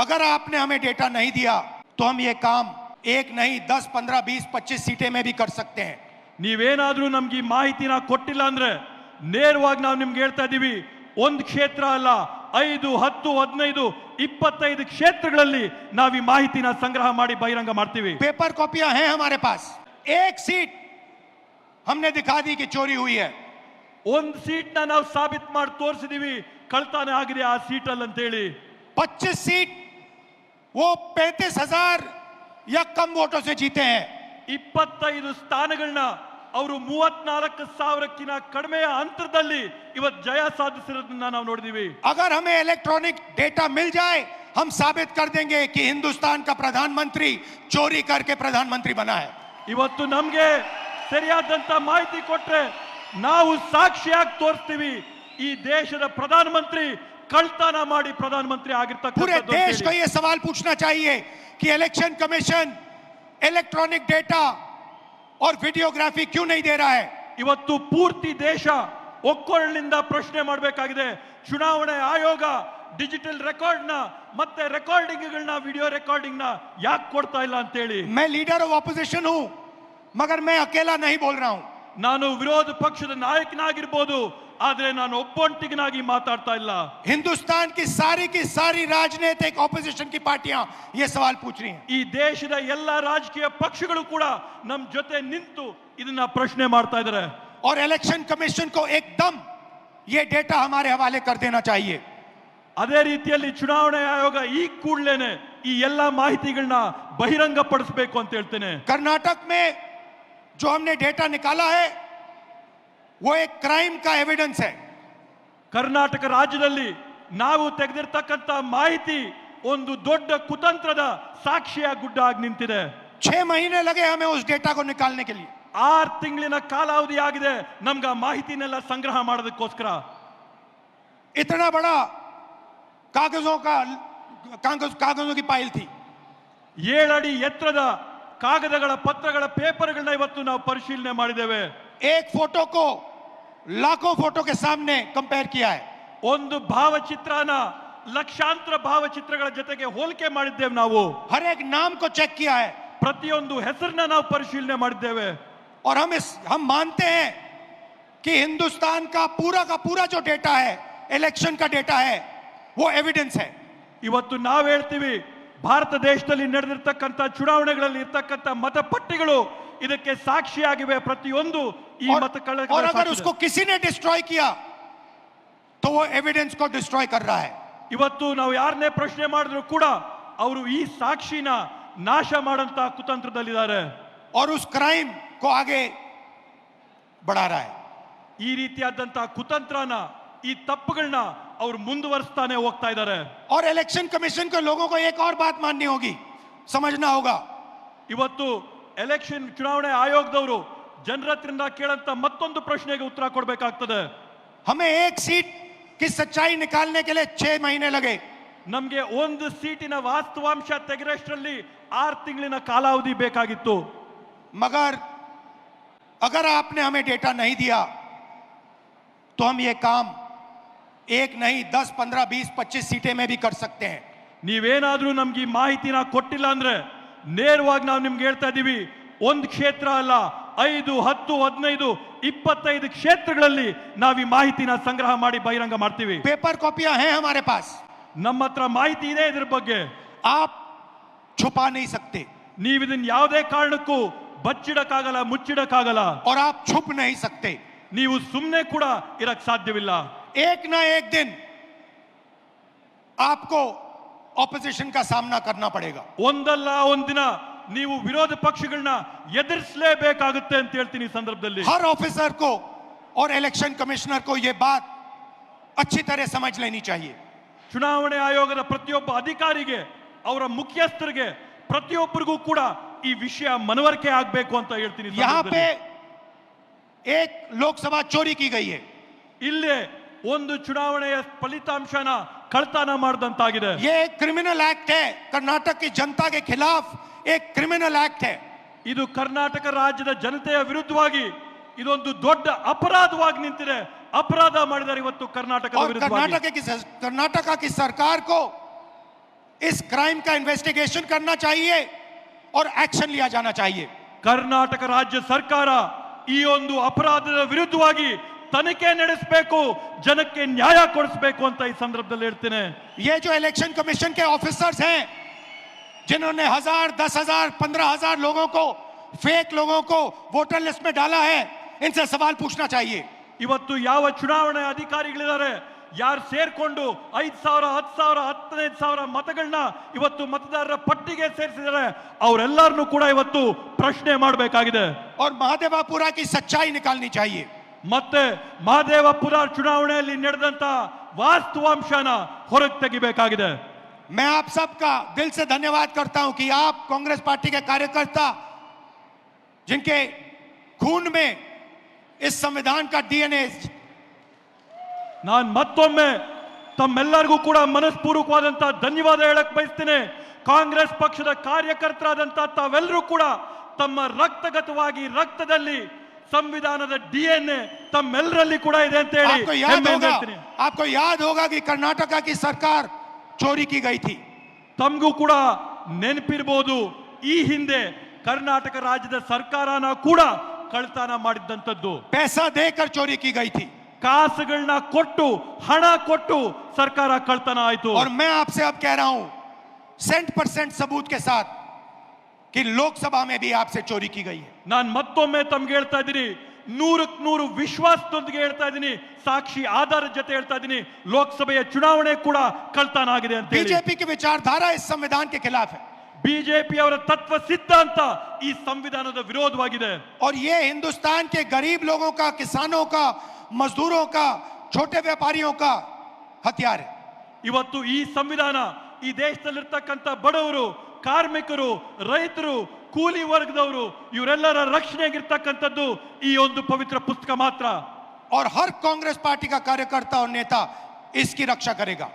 अगर आपने हमें डेटा नहीं दिया तो हम ये काम एक नहीं दस पंद्रह बीस पच्चीस सीटें में भी कर सकते हैं ನೀವೇನಾದ್ರೂ ನಮ್ಗೆ ಈ ಮಾಹಿತಿನ ಕೊಟ್ಟಿಲ್ಲ ಅಂದ್ರೆ ನೇರವಾಗಿ ನಾವು ನಿಮ್ಗೆ ಹೇಳ್ತಾ ಇದೀವಿ ಒಂದ್ ಕ್ಷೇತ್ರ ಅಲ್ಲ ಐದು ಹತ್ತು ಹದಿನೈದು ಇಪ್ಪತ್ತೈದು ಕ್ಷೇತ್ರಗಳಲ್ಲಿ ನಾವು ಈ ಮಾಹಿತಿನ ಸಂಗ್ರಹ ಮಾಡಿ ಬಹಿರಂಗ ಮಾಡ್ತೀವಿ पेपर कॉपियां हैं हमारे पास एक सीट हमने दिखा दी कि चोरी हुई है ಒಂದ್ ಸೀಟ್ ನ ನಾವು ಸಾಬೀತ್ ಮಾಡಿ ತೋರಿಸಿದೀವಿ ಕಳ್ತಾನ ಆಗಿದೆ ಆ ಸೀಟ್ ಅಲ್ಲಿ ಅಂತೇಳಿ 25 सीट वो पैंतीस हजार या कम वोटों से जीते हैं ಇಪ್ಪತ್ತೈದು ಸ್ಥಾನಗಳನ್ನ ಅವರು ಮೂವತ್ನಾಲ್ಕು ಸಾವಿರಕ್ಕಿಂತ ಕಡಿಮೆಯ ಅಂತರದಲ್ಲಿ ಇವತ್ತು ಜಯ ಸಾಧಿಸಿರೋದನ್ನ ನಾವು ನೋಡಿದೀವಿ अगर हमें इलेक्ट्रॉनिक डेटा मिल जाए हम साबित कर देंगे कि हिंदुस्तान का प्रधानमंत्री चोरी करके प्रधानमंत्री बना है ಇವತ್ತು ನಮ್ಗೆ ಸರಿಯಾದಂತ ಮಾಹಿತಿ ಕೊಟ್ರೆ ನಾವು ಸಾಕ್ಷಿಯಾಗಿ ತೋರಿಸ್ತೀವಿ ಈ ದೇಶದ ಪ್ರಧಾನಮಂತ್ರಿ ಕಳ್ತನ ಮಾಡಿ ಪ್ರಧಾನಮಂತ್ರಿ पूरे ಆಗಿರ್ತಕ್ಕಂಥದ್ದು देश को ಅಂತೇಳಿ. ये सवाल पूछना चाहिए कि इलेक्शन कमीशन इलेक्ट्रॉनिक डेटा और वीडियोग्राफी क्यों नहीं दे रहा है ಇವತ್ತು ಪೂರ್ತಿ ದೇಶ ಒಕ್ಕೊರಳಿನಿಂದ ಪ್ರಶ್ನೆ ಮಾಡಬೇಕಾಗಿದೆ ಚುನಾವಣೆ ಆಯೋಗ ಡಿಜಿಟಲ್ ರೆಕಾರ್ಡ್ ನ ಮತ್ತೆ ರೆಕಾರ್ಡಿಂಗ್ಗಳನ್ನ ವಿಡಿಯೋ ರೆಕಾರ್ಡಿಂಗ್ ನ ಯಾಕೆ ಕೊಡ್ತಾ ಇಲ್ಲ ಅಂತೇಳಿ मैं लीडर ऑफ ऑपोजिशन हूं मगर मैं अकेला नहीं बोल रहा हूं ನಾನು ವಿರೋಧ ಪಕ್ಷದ ನಾಯಕನಾಗಿರ್ಬೋದು ಆದ್ರೆ ನಾನು ಒಬ್ಬೊಂಟಿಗನಾಗಿ ಮಾತಾಡ್ತಾ ಇಲ್ಲ हिंदुस्तान की सारी की सारी राजनीतिक ऑपोजिशन की पार्टियां ये सवाल पूछ रही हैं ಈ ದೇಶದ ಎಲ್ಲ ರಾಜಕೀಯ ಪಕ್ಷಗಳು ಕೂಡ ನಮ್ ಜೊತೆ ನಿಂತು ಇದನ್ನ ಪ್ರಶ್ನೆ ಮಾಡ್ತಾ ಇದ್ದಾರೆ और इलेक्शन कमीशन को एकदम ये डेटा हमारे हवाले कर देना चाहिए ಅದೇ ರೀತಿಯಲ್ಲಿ ಚುನಾವಣೆ ಆಯೋಗ ಈ ಕೂಡಲೇನೆ ಈ ಎಲ್ಲಾ ಮಾಹಿತಿಗಳನ್ನ ಬಹಿರಂಗ ಪಡಿಸಬೇಕು ಅಂತ ಹೇಳ್ತೇನೆ कर्नाटक में जो हमने डेटा निकाला है वो एक क्राइम का एविडेंस है ಕರ್ನಾಟಕ ರಾಜ್ಯದಲ್ಲಿ ನಾವು ತೆಗೆದಿರ್ತಕ್ಕಂಥ ಮಾಹಿತಿ ಒಂದು ದೊಡ್ಡ ಕುತಂತ್ರದ ಸಾಕ್ಷಿಯ ಗುಡ್ಡ ಆಗಿ ನಿಂತಿದೆ छह महीने लगे हमें उस डेटा को निकालने के लिए ಆರು ತಿಂಗಳಿನ ಕಾಲಾವಧಿ ಆಗಿದೆ ನಮ್ಗೆ ಆ ಮಾಹಿತಿನೆಲ್ಲ ಸಂಗ್ರಹ ಮಾಡೋದಕ್ಕೋಸ್ಕರ इतना बड़ा कागजों का कागज कागजों की पाइल थी ಏಳಡಿ ಎತ್ತರದ ಕಾಗದಗಳ ಪತ್ರಗಳ ಪೇಪರ್ಗಳನ್ನ ಇವತ್ತು ನಾವು ಪರಿಶೀಲನೆ ಮಾಡಿದ್ದೇವೆ एक फोटो को लाखों फोटो के सामने कंपेयर किया है ಒಂದು ಭಾವಚಿತ್ರನ ಲಕ್ಷಾಂತರ ಭಾವಚಿತ್ರಗಳ ಜೊತೆಗೆ ಹೋಲಿಕೆ ಮಾಡಿದ್ದೇವೆ ನಾವು हर एक नाम को चेक किया है ಪ್ರತಿಯೊಂದು ಹೆಸರನ್ನ ನಾವು ಪರಿಶೀಲನೆ ಮಾಡಿದ್ದೇವೆ और हम इस हम मानते हैं कि हिंदुस्तान का पूरा का पूरा जो डेटा है इलेक्शन का डेटा है वो एविडेंस है ಇವತ್ತು ನಾವು ಹೇಳ್ತೀವಿ ಭಾರತ ದೇಶದಲ್ಲಿ ನಡೆದಿರ್ತಕ್ಕಂಥ ಚುನಾವಣೆಗಳಲ್ಲಿ ಇರ್ತಕ್ಕಂಥ ಮತಪಟ್ಟಿಗಳು ಇದಕ್ಕೆ ಸಾಕ್ಷಿಯಾಗಿವೆ ಪ್ರತಿಯೊಂದು ಈ और, ಮತಗಳ और अगर उसको किसी ने डिस्ट्रॉय किया तो वो एविडेंस को डिस्ट्रॉय कर रहा है ಇವತ್ತು ನಾವು ಯಾರನ್ನೇ ಪ್ರಶ್ನೆ ಮಾಡಿದ್ರು ಕೂಡ ಅವರು ಈ ಸಾಕ್ಷಿನ ನಾಶ ಮಾಡಂತ ಕುತಂತ್ರದಲ್ಲಿದ್ದಾರೆ और उस क्राइम को आगे बढ़ा रहा है ಈ ರೀತಿಯಾದಂತ ಕುತಂತ್ರನ ಈ ತಪ್ಪುಗಳನ್ನ ಅವ್ರು ಮುಂದುವರಿಸ್ತಾನೆ ಹೋಗ್ತಾ ಇದ್ದಾರೆ और इलेक्शन कमीशन को लोगों को एक और बात माननी होगी समझना होगा ಇವತ್ತು ಎಲೆಕ್ಷನ್ ಚುನಾವಣೆ ಆಯೋಗದವರು ಜನರ ಹತ್ರದಿಂದ ಕೇಳಂತ ಮತ್ತೊಂದು ಪ್ರಶ್ನೆಗೆ ಉತ್ತರ ಕೊಡ್ಬೇಕಾಗ್ತದೆ हमें एक सीट की सच्चाई निकालने के लिए छह महीने लगे ನಮ್ಗೆ ಒಂದು ಸೀಟಿನ ವಾಸ್ತವಾಂಶ ತೆಗೆರಷ್ಟರಲ್ಲಿ ಆರು ತಿಂಗಳಿನ ಕಾಲಾವಧಿ ಬೇಕಾಗಿತ್ತು मगर अगर आपने हमें डेटा नहीं दिया तो हम ये काम एक नहीं दस पंद्रह बीस पच्चीस सीटें में भी कर सकते हैं ನೀವೇನಾದ್ರೂ ನಮ್ಗೆ ಈ ಮಾಹಿತಿನ ಕೊಟ್ಟಿಲ್ಲ ಅಂದ್ರೆ ನೇರವಾಗಿ ನಾವು ನಿಮ್ಗೆ ಹೇಳ್ತಾ ಇದೀವಿ ಒಂದು ಕ್ಷೇತ್ರ ಅಲ್ಲ ಐದು ಹತ್ತು ಹದಿನೈದು ಇಪ್ಪತ್ತೈದು ಕ್ಷೇತ್ರಗಳಲ್ಲಿ ನಾವು ಈ ಮಾಹಿತಿನ ಸಂಗ್ರಹ ಮಾಡಿ ಬಹಿರಂಗ ಮಾಡ್ತೀವಿ पेपर कॉपियां हैं हमारे पास ನಮ್ಮ ಹತ್ರ ಮಾಹಿತಿ ಇದೆ ಇದ್ರ ಬಗ್ಗೆ आप छुपा नहीं सकते ನೀವು ಇದನ್ನ ಯಾವುದೇ ಕಾರಣಕ್ಕೂ ಬಚ್ಚಿಡಕ್ಕಾಗಲ್ಲ ಮುಚ್ಚಿಡಕ್ಕಾಗಲ್ಲ और आप छुप नहीं सकते ನೀವು ಸುಮ್ಮನೆ ಕೂಡ ಇರಕ್ ಸಾಧ್ಯವಿಲ್ಲ एक ना एक दिन आपको ऑपोजिशन का सामना करना पड़ेगा ಒಂದಲ್ಲ ಒಂದಿನ ನೀವು ವಿರೋಧ ಪಕ್ಷಗಳನ್ನ ಎದುರಿಸಲೇಬೇಕಾಗುತ್ತೆ ಅಂತ ಹೇಳ್ತೀನಿ ಈ ಸಂದರ್ಭದಲ್ಲಿ हर ऑफिसर को और इलेक्शन कमिश्नर को यह बात अच्छी तरह समझ लेनी चाहिए ಚುನಾವಣೆ ಆಯೋಗದ ಪ್ರತಿಯೊಬ್ಬ ಅಧಿಕಾರಿಗೆ ಅವರ ಮುಖ್ಯಸ್ಥರಿಗೆ ಪ್ರತಿಯೊಬ್ಬರಿಗೂ ಕೂಡ ಈ ವಿಷಯ ಮನವರಿಕೆ ಆಗ್ಬೇಕು ಅಂತ ಹೇಳ್ತೀನಿ ಈ यहाँ पे ಸಂದರ್ಭದಲ್ಲಿ. एक लोकसभा चोरी की गई है ಇಲ್ಲೇ ಒಂದು ಚುನಾವಣೆಯ ಫಲಿತಾಂಶನ ಕಳ್ತನ ಮಾಡಿದಂತಾಗಿದೆ ये एक क्रिमिनल एक्ट है कर्नाटक की जनता के खिलाफ एक क्रिमिनल एक्ट है ಇದು ಕರ್ನಾಟಕ ರಾಜ್ಯದ ಜನತೆಯ ವಿರುದ್ಧವಾಗಿ ಇದೊಂದು ದೊಡ್ಡ ಅಪರಾಧವಾಗಿ ನಿಂತಿದೆ ಅಪರಾಧ ಮಾಡಿದ್ದಾರೆ ಇವತ್ತು ಕರ್ನಾಟಕದ और ವಿರುದ್ಧವಾಗಿ कर्नाटक की कर्नाटका की सरकार को इस क्राइम का इन्वेस्टिगेशन करना चाहिए और एक्शन लिया जाना चाहिए ಕರ್ನಾಟಕ ರಾಜ್ಯ ಸರ್ಕಾರ ಈ ಒಂದು ಅಪರಾಧದ ವಿರುದ್ಧವಾಗಿ ತನಿಖೆ ನಡೆಸಬೇಕು ಜನಕ್ಕೆ ನ್ಯಾಯ ಕೊಡಿಸಬೇಕು ಅಂತ ಈ ಸಂದರ್ಭದಲ್ಲಿ ಹೇಳ್ತೇನೆ ये जो इलेक्शन कमीशन के ऑफिसर्स हैं जिन्होंने हजार दस हजार पंद्रह हजार लोगों को फेक लोगों को वोटर लिस्ट में डाला है इनसे सवाल पूछना चाहिए ಇವತ್ತು ಯಾವ ಚುನಾವಣೆ ಅಧಿಕಾರಿಗಳಿದ್ದಾರೆ ಯಾರು ಸೇರ್ಕೊಂಡು ಐದ್ ಸಾವಿರ ಹತ್ತು ಸಾವಿರ ಹತ್ತನೈದು ಸಾವಿರ ಮತಗಳನ್ನ ಇವತ್ತು ಮತದಾರರ ಪಟ್ಟಿಗೆ ಸೇರಿಸಿದ್ದಾರೆ ಅವರೆಲ್ಲರನ್ನೂ ಕೂಡ ಇವತ್ತು ಪ್ರಶ್ನೆ ಮಾಡಬೇಕಾಗಿದೆ और महादेवापुरा की सच्चाई निकालनी चाहिए ಮತ್ತೆ ಮಹದೇವಪುರ ಚುನಾವಣೆಯಲ್ಲಿ ನಡೆದಂತ ವಾಸ್ತವಾಂಶನ ಹೊರಗೆ ತೆಗಿಬೇಕಾಗಿದೆ मैं आप सबका दिल से धन्यवाद करता हूं कि आप कांग्रेस पार्टी के कार्यकर्ता जिनके खून में इस संविधान का डीएनए ನಾನು ಮತ್ತೊಮ್ಮೆ ತಮ್ಮೆಲ್ಲರಿಗೂ ಕೂಡ ಮನಸ್ಪೂರ್ವಕವಾದಂತಹ ಧನ್ಯವಾದ ಹೇಳಕ್ ಬಯಸ್ತೇನೆ ಕಾಂಗ್ರೆಸ್ ಪಕ್ಷದ ಕಾರ್ಯಕರ್ತರಾದಂತ ತಾವೆಲ್ಲರೂ ಕೂಡ ತಮ್ಮ ರಕ್ತಗತವಾಗಿ ರಕ್ತದಲ್ಲಿ ಸಂವಿಧಾನದ ಡಿ ಎನ್ ಎ ತಮ್ಮೆಲ್ಲರಲ್ಲಿ ಕೂಡ ಇದೆ ಅಂತ ಹೇಳಿ आपको याद ಹೆಮ್ಮೆಯಿಂದ होगा ಹೇಳ್ತೀನಿ. आपको याद होगा कि कर्नाटका की सरकार चोरी की गई थी ತಮಗೂ ಕೂಡ ನೆನಪಿರ್ಬೋದು ಈ ಹಿಂದೆ ಕರ್ನಾಟಕ ರಾಜ್ಯದ ಸರ್ಕಾರನ ಕೂಡ ಕಳ್ತನ ಮಾಡಿದ್ದಂಥದ್ದು पैसा देकर चोरी की गई थी ಕಾಸುಗಳನ್ನ ಕೊಟ್ಟು ಹಣ ಕೊಟ್ಟು ಸರ್ಕಾರ ಕಳ್ತನ ಆಯ್ತು और मैं आपसे अब कह रहा हूं सेंट परसेंट सबूत के साथ कि लोकसभा में भी आपसे चोरी की गई है ನಾನ್ ಮತ್ತೊಮ್ಮೆ ತಮ್ಗೆ ಹೇಳ್ತಾ ಇದ್ದೀನಿ ನೂರಕ್ ನೂರು ವಿಶ್ವಾಸದೊಂದಿಗೆ ಹೇಳ್ತಾ ಇದ್ದೀನಿ ಸಾಕ್ಷಿ ಆಧಾರದ ಜೊತೆ ಹೇಳ್ತಾ ಇದ್ದೀನಿ ಲೋಕಸಭೆಯ ಚುನಾವಣೆ ಕೂಡ ಕಳ್ತನ ಆಗಿದೆ ಅಂತ ಹೇಳಿ बीजेपी की विचारधारा इस संविधान के खिलाफ है ಬಿಜೆಪಿ ಅವರ ತತ್ವ ಸಿದ್ಧಾಂತ ಈ ಸಂವಿಧಾನದ ವಿರೋಧವಾಗಿದೆ और ये हिंदुस्तान के गरीब लोगों का किसानों का मजदूरों का छोटे व्यापारियों का हथियार है ಇವತ್ತು ಈ ಸಂವಿಧಾನ ಈ ದೇಶದಲ್ಲಿರ್ತಕ್ಕಂಥ ಬಡವರು ಕಾರ್ಮಿಕರು ರೈತರು ಕೂಲಿ ವರ್ಗದವರು ಇವರೆಲ್ಲರ ರಕ್ಷಣೆಗಿರ್ತಕ್ಕಂಥದ್ದು ಈ ಒಂದು ಪವಿತ್ರ ಪುಸ್ತಕ ಮಾತ್ರ और हर कांग्रेस पार्टी का कार्यकर्ता और नेता इसकी रक्षा करेगा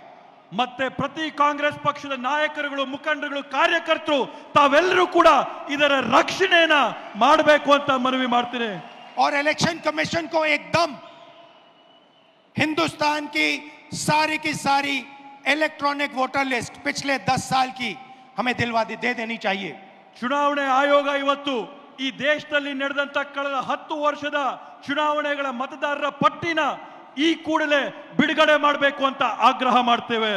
ಮತ್ತೆ ಪ್ರತಿ ಕಾಂಗ್ರೆಸ್ ಪಕ್ಷದ ನಾಯಕರುಗಳು ಮುಖಂಡರುಗಳು ಕಾರ್ಯಕರ್ತರು ತಾವೆಲ್ಲರೂ ಕೂಡ ಇದರ ರಕ್ಷಣೆಯನ್ನ ಮಾಡಬೇಕು ಅಂತ ಮನವಿ ಮಾಡ್ತೀನಿ और इलेक्शन कमीशन को एकदम हिंदुस्तान की सारी की सारी इलेक्ट्रॉनिक वोटर लिस्ट पिछले दस साल की हमें दिलवा दे दे देनी चाहिए ಚುನಾವಣೆ ಆಯೋಗ ಇವತ್ತು ಈ ದೇಶದಲ್ಲಿ ನಡೆದಂತ ಕಳೆದ ಹತ್ತು ವರ್ಷದ ಚುನಾವಣೆಗಳ ಮತದಾರರ ಪಟ್ಟಿನ ಈ ಕೂಡಲೇ ಬಿಡುಗಡೆ ಮಾಡಬೇಕು ಅಂತ ಆಗ್ರಹ ಮಾಡ್ತೇವೆ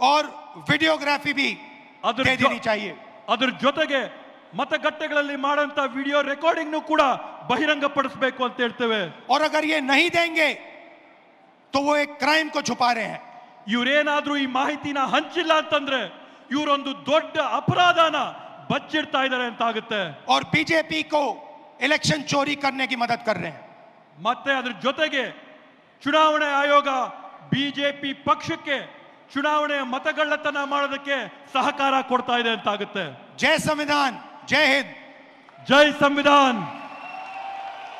और वीडियोग्राफी भी अदर दे जो- देनी चाहिए ಅದ್ರ ಜೊತೆಗೆ ಮತಗಟ್ಟೆಗಳಲ್ಲಿ ಮಾಡಂತ ವಿಡಿಯೋ ರೆಕಾರ್ಡಿಂಗ್ನು ಕೂಡ ಬಹಿರಂಗಪಡಿಸಬೇಕು ಅಂತ ಹೇಳ್ತೇವೆ और अगर ये नहीं देंगे तो वो एक क्राइम को छुपा रहे हैं ಇವ್ರೇನಾದ್ರೂ ಈ ಮಾಹಿತಿನ ಹಂಚಿಲ್ಲ ಅಂತಂದ್ರೆ ಇವರೊಂದು ದೊಡ್ಡ ಅಪರಾಧನ ಬಚ್ಚಿಡ್ತಾ ಇದ್ದಾರೆ ಅಂತ ಆಗುತ್ತೆ और बीजेपी को इलेक्शन चोरी करने की मदद कर रहे हैं ಮತ್ತೆ ಅದ್ರ ಜೊತೆಗೆ ಚುನಾವಣೆ ಆಯೋಗ ಬಿಜೆಪಿ ಪಕ್ಷಕ್ಕೆ ಚುನಾವಣೆಯ ಮತಗಳ್ಳತನ ಮಾಡೋದಕ್ಕೆ ಸಹಕಾರ ಕೊಡ್ತಾ ಇದೆ ಅಂತ ಆಗುತ್ತೆ जय संविधान जय हिंद ಜೈ ಸಂವಿಧಾನ್